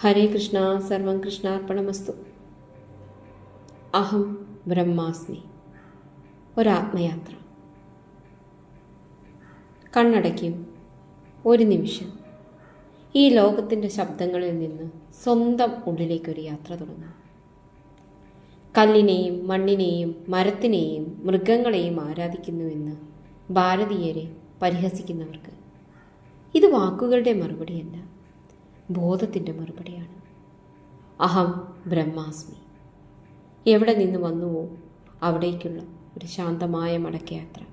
ഹരേ കൃഷ്ണ സർവം കൃഷ്ണാർപ്പണമസ്തു അഹം ബ്രഹ്മാസ്മി. ഒരാത്മയാത്ര. കണ്ണടയ്ക്കും ഒരു നിമിഷം. ഈ ലോകത്തിന്റെ ശബ്ദങ്ങളിൽ നിന്ന് സ്വന്തം ഉള്ളിലേക്കൊരു യാത്ര തുടങ്ങും. കല്ലിനെയും മണ്ണിനെയും മരത്തിനെയും മൃഗങ്ങളെയും ആരാധിക്കുന്നുവെന്ന് ഭാരതീയരെ പരിഹസിക്കുന്നവർക്ക് ഇത് വാക്കുകളുടെ മറുപടിയല്ല. ബോധത്തിന്റെ മറുപടിയാണ്. അഹം ബ്രഹ്മാസ്മി. എവിടെ നിന്ന് വന്നുവോ അവിടേക്കുള്ള ഒരു ശാന്തമായ മടക്കയാത്ര.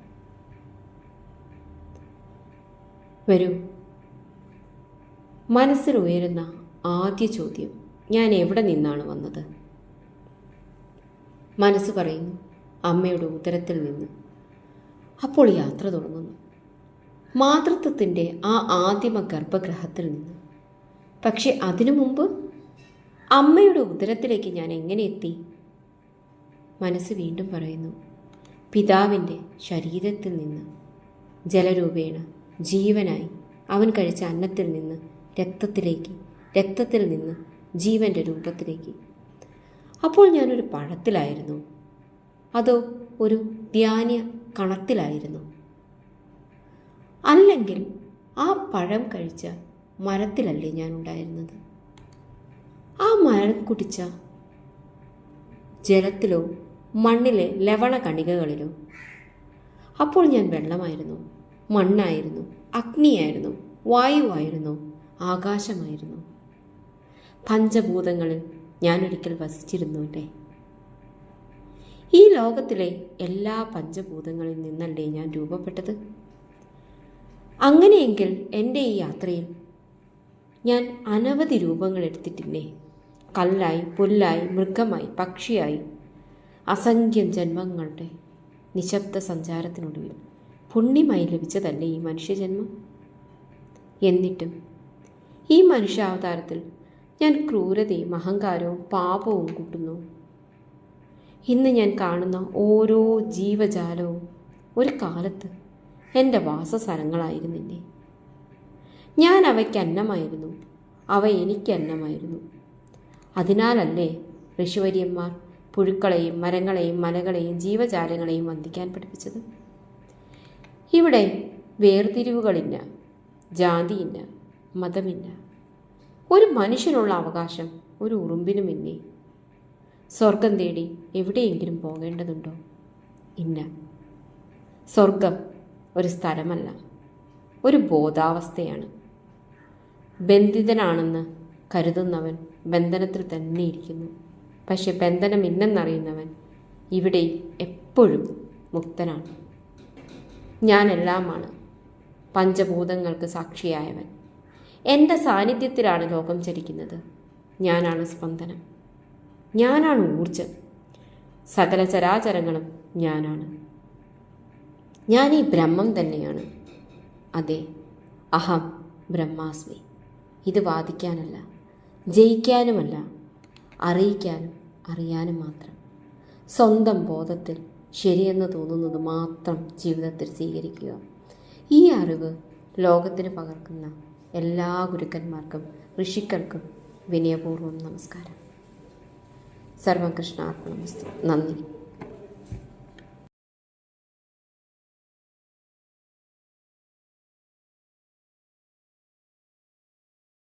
വരൂ. മനസ്സിൽ ഉയരുന്ന ആദ്യ ചോദ്യം ഞാൻ എവിടെ നിന്നാണ് വന്നത്? മനസ്സ് പറയുന്നു അമ്മയുടെ ഉദരത്തിൽ നിന്ന്. അപ്പോൾ യാത്ര തുടങ്ങുന്നു. മാതൃത്വത്തിന്റെ ആ ആദിമ ഗർഭഗ്രഹത്തിൽ നിന്ന്. പക്ഷെ അതിനു മുമ്പ് അമ്മയുടെ ഉദരത്തിലേക്ക് ഞാൻ എങ്ങനെ എത്തി? മനസ്സ് വീണ്ടും പറയുന്നു പിതാവിന്റെ ശരീരത്തിൽ നിന്ന് ജലരൂപേണ ജീവനായി അവൻ കഴിച്ച അന്നത്തിൽ നിന്ന് രക്തത്തിലേക്ക് രക്തത്തിൽ നിന്ന് ജീവന്റെ രൂപത്തിലേക്ക്. അപ്പോൾ ഞാനൊരു പഴത്തിലായിരുന്നു. അതോ ഒരു ധ്യാന കണത്തിലായിരുന്നു. അല്ലെങ്കിൽ ആ പഴം കഴിച്ച മരത്തിലല്ലേ ഞാൻ ഉണ്ടായിരുന്നത് ആ മരം കുടിച്ച ജലത്തിലോ മണ്ണിലെ ലവണ കണികകളിലോ? അപ്പോൾ ഞാൻ വെള്ളമായിരുന്നു മണ്ണായിരുന്നു അഗ്നിയായിരുന്നു വായുവായിരുന്നു ആകാശമായിരുന്നു. പഞ്ചഭൂതങ്ങളിൽ ഞാനൊരിക്കൽ വസിച്ചിരുന്നു അല്ലേ? ഈ ലോകത്തിലെ എല്ലാ പഞ്ചഭൂതങ്ങളിൽ നിന്നല്ലേ ഞാൻ രൂപപ്പെട്ടത്? അങ്ങനെയെങ്കിൽ എന്റെ ഈ യാത്രയിൽ ഞാൻ അനവധി രൂപങ്ങൾ എടുത്തിട്ടില്ലേ. കല്ലായി പുല്ലായി മൃഗമായി പക്ഷിയായി. അസംഖ്യം ജന്മങ്ങളുടെ നിശബ്ദ സഞ്ചാരത്തിനൊടുവിൽ പുണ്യമായി ലഭിച്ചതല്ലേ ഈ മനുഷ്യജന്മം? എന്നിട്ടും ഈ മനുഷ്യാവതാരത്തിൽ ഞാൻ ക്രൂരതയും അഹങ്കാരവും പാപവും കൂട്ടുന്നു. ഇന്ന് ഞാൻ കാണുന്ന ഓരോ ജീവജാലവും ഒരു കാലത്ത് എന്റെ വാസസ്ഥലങ്ങളായിരുന്നില്ലേ. ഞാൻ അവയ്ക്ക് അന്നമായിരുന്നു. അവ എനിക്ക് അന്നമായിരുന്നു. അതിനാലല്ലേ ഋഷിവര്യന്മാർ പുഴുക്കളെയും മരങ്ങളെയും മലകളെയും ജീവജാലങ്ങളെയും വന്ദിക്കാൻ പഠിപ്പിച്ചത്? ഇവിടെ വേർതിരിവുകളില്ല ജാതിയില്ല മതമില്ല. ഒരു മനുഷ്യനുള്ള അവകാശം ഒരു ഉറുമ്പിനുമില്ലേ? സ്വർഗം തേടി എവിടെയെങ്കിലും പോകേണ്ടതുണ്ടോ? ഇല്ല. സ്വർഗം ഒരു സ്ഥലമല്ല ഒരു ബോധാവസ്ഥയാണ്. ബന്ധിതനാണെന്ന് കരുതുന്നവൻ ബന്ധനത്തിൽ തന്നെ ഇരിക്കുന്നു. പക്ഷെ ബന്ധനമില്ലെന്നറിയുന്നവൻ ഇവിടെ എപ്പോഴും മുക്തനാണ്. ഞാനെല്ലാമാണ്. പഞ്ചഭൂതങ്ങൾക്ക് സാക്ഷിയായവൻ. എന്റെ സാന്നിധ്യത്തിലാണ് ലോകം ചരിക്കുന്നത്. ഞാനാണ് സ്പന്ദനം. ഞാനാണ് ഊർജം സകല ചരാചരങ്ങളും ഞാനാണ്. ഞാൻ ഈ ബ്രഹ്മം തന്നെയാണ്. അതെ അഹം ബ്രഹ്മാസ്മി. ഇത് വാദിക്കാനല്ല ജയിക്കാനുമല്ല അറിയിക്കാനും അറിയാനും മാത്രം. സ്വന്തം ബോധത്തിൽ ശരിയെന്ന് തോന്നുന്നത് മാത്രം ജീവിതത്തിൽ സ്വീകരിക്കുക. ഈ അറിവ് ലോകത്തിന് പകർക്കുന്ന എല്ലാ ഗുരുക്കന്മാർക്കും ഋഷിക്കൾക്കും വിനയപൂർവം നമസ്കാരം. സർവകൃഷ്ണാർപ്പണമസ്തു നന്ദി.